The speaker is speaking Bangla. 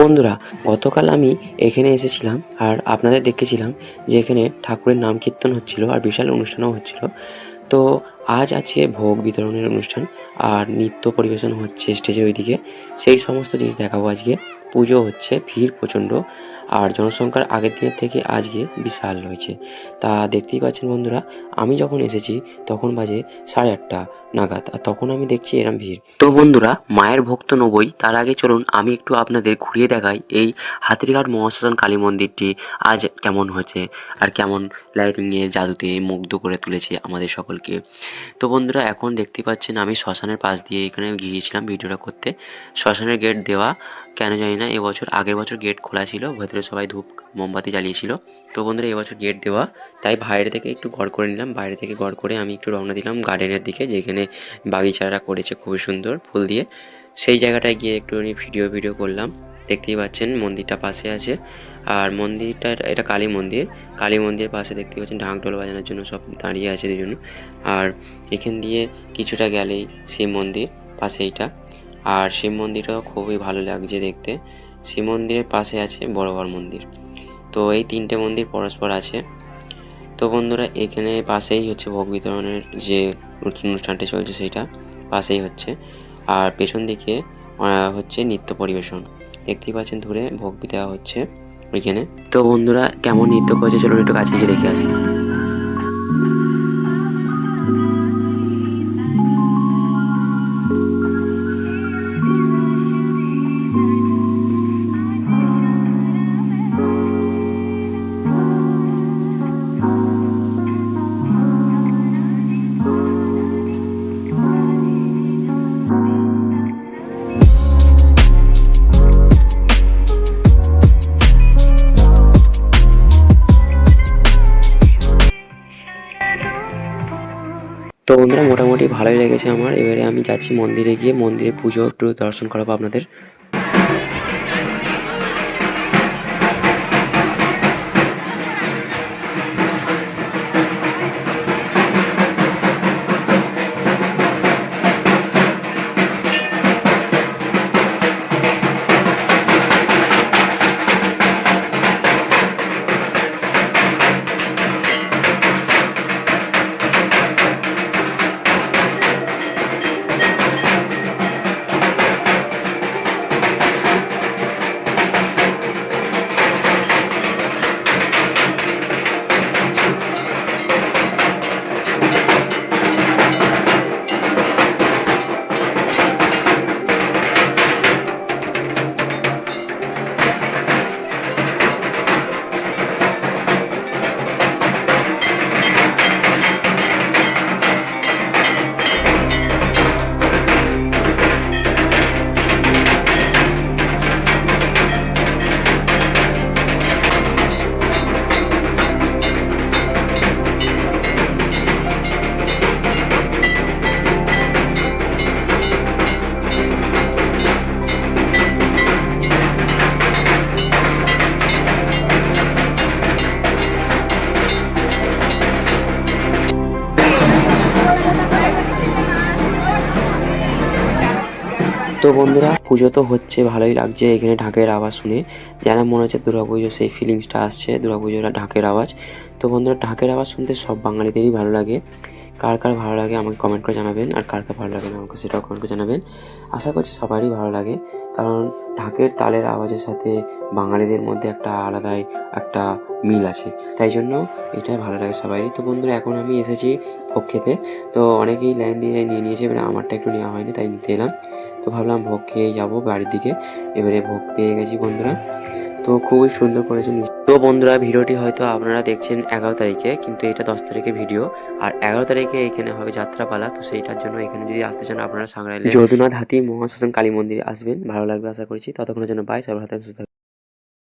বন্ধুরা, গতকাল আমি এখানে এসেছিলাম আর আপনাদের দেখেছিলাম যে এখানে ঠাকুরের নাম কীর্তন হচ্ছিল আর বিশাল অনুষ্ঠানও হচ্ছিল। তো আজ আছে ভোগ বিতরণের অনুষ্ঠান আর নৃত্য পরিবেশন হচ্ছে স্টেজে ওইদিকে। সেই সমস্ত জিনিস দেখাবো আজকে। পুজো হচ্ছে ভিড় প্রচণ্ড আর জনসংখ্যার আগের দিনের থেকে আজকে বিশাল রয়েছে। তা দেখতেই পাচ্ছেন বন্ধুরা, আমি যখন এসেছি তখন বাজে সাড়ে আটটা নাগাদ আর তখন আমি দেখছি এরম ভিড়। তো বন্ধুরা, মায়ের ভক্ত নবই, তার আগে চলুন আমি একটু আপনাদের ঘুরিয়ে দেখাই এই হাতিরঘাট মহাশ্মশান কালী মন্দিরটি আজ কেমন হয়েছে আর কেমন লাইটিংয়ের জাদুতে মুগ্ধ করে তুলেছে আমাদের সকলকে। তো বন্ধুরা, এখন দেখতে পাচ্ছেন আমি শ্মশানের পাশ দিয়ে এখানে গিয়েছিলাম ভিডিওটা করতে। শ্মশানের গেট দেওয়া কেন জানি না, এবছর, আগের বছর গেট খোলা ছিল, ভেতরে সবাই ধূপ, মোমবাতি জ্বালিয়েছিল। তো বন্ধুরা, এবছর গেট দেওয়া, তাই বাইরে থেকে একটু গড় করে নিলাম। বাইরে থেকে গড় করে আমি একটু রওনা দিলাম গার্ডেনের দিকে, যেখানে বাগিচারা করেছে খুবই সুন্দর ফুল দিয়ে। সেই জায়গাটায় গিয়ে একটুখানি ভিডিও ভিডিও করলাম। দেখতেই পাচ্ছেন, মন্দিরটা পাশে আছে। আর মন্দিরটা, এটা কালী মন্দির। কালী মন্দিরের পাশে দেখতে পাচ্ছেন, ঢাক ঢোল বাজানোর জন্য সব দাঁড়িয়ে আছে দুজন। আর এখান দিয়ে কিছুটা গেলেই শিব মন্দির পাশে এইটা আর শিব মন্দিরটাও খুবই ভালো লাগছে দেখতে। শিব মন্দিরের পাশে আছে বড় বড় মন্দির। তো এই তিনটে মন্দির পরস্পর আছে। তো বন্ধুরা, এখানে পাশেই হচ্ছে ভোগ বিতরণের যে অনুষ্ঠানটি চলছে সেইটা পাশেই হচ্ছে। আর পেছন দিকে হচ্ছে নৃত্য পরিবেশন। দেখতেই পাচ্ছেন দূরে ভোগ দেওয়া হচ্ছে ওইখানে তো বন্ধুরা, কেমন নৃত্য করছে, চলুন একটু কাছে গিয়ে দেখে আসি। তো বন্ধুরা, মোটামুটি ভালোই লেগেছে আমার। এবারে আমি যাচ্ছি মন্দিরে গিয়ে। মন্দিরে পুজো, একটু দর্শন করাবো আপনাদের। তো বন্ধুরা, পুজো তো হচ্ছে, ভালোই লাগছে। এখানে ঢাকের আওয়াজ শুনে যেন মনে হচ্ছে দুর্গাপুজো, সেই ফিলিংসটা আসছে, দুর্গাপুজোর ঢাকের আওয়াজ। তো বন্ধুরা, ঢাকের আওয়াজ শুনতে সব বাঙালিদেরই ভালো লাগে। কার কার ভালো লাগে আমাকে কমেন্ট করে জানাবেন, আর কার কার ভালো লাগে না আমাকে সেটাও কমেন্ট করে জানাবেন। আশা করছি সবারই ভালো লাগে, কারণ ঢাকের তালের আওয়াজের সাথে বাঙালিদের মধ্যে একটা আলাদাই একটা মিল আছে। তাই জন্য এটাই ভালো লাগে সবারই। তো বন্ধুরা, এখন আমি এসেছি ভোগ খেতে তো অনেকেই লাইন দিয়ে নিয়ে নিয়েছে এবারে আমারটা একটু নেওয়া হয়নি, তাই নিতে এলাম। তো ভাবলাম ভোগ খেয়ে যাব বাড়ির দিকে। এবারে ভোগ পেয়ে গেছি বন্ধুরা। তো খুবই সুন্দর করেছে তো বন্ধুরা, ভিডিওটি হয়তো আপনারা দেখছেন এগারো তারিখে, কিন্তু এটা দশ তারিখে ভিডিও। আর এগারো তারিখে এখানে হবে যাত্রাপালা, তো সেইটার জন্য এখানে যদি আসতে চান আপনারা সাংরাইলে যদুনাথ হাতি মহাশ্মশান কালী মন্দিরে আসবেন। ভালো লাগবে আশা করছি। ততক্ষণের জন্য বাই সবার হাতে।